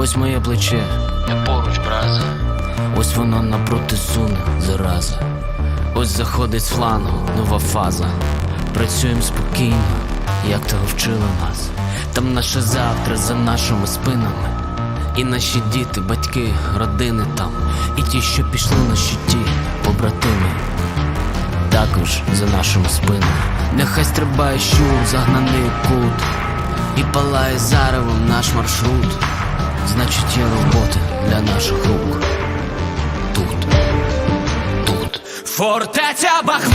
Ось моє плече, Я поруч, браза. ось воно напроти суне, зараза. Ось заходить з флангу нова фаза. Працюємо спокійно, як того вчили нас. Там наше завтра за нашими спинами. І наші діти, батьки, родини там, і ті, що пішли на щиті, побратими. Також за нашими спинами. Нехай стрибає щур, загнаний кут, і палає заревом наш маршрут. Значить, є робота для наших рук. Тут, тут. Фортеця Бахмут,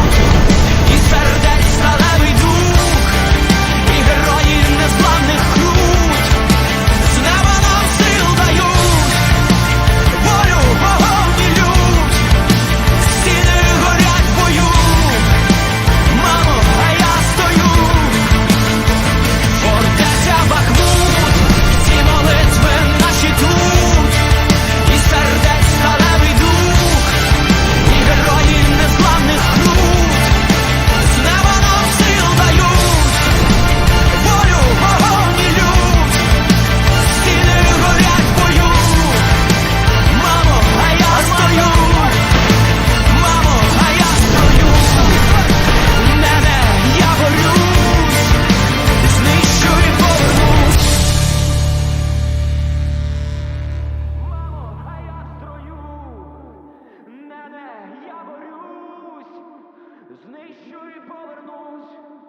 не, не, я борюсь, знищу і повернусь.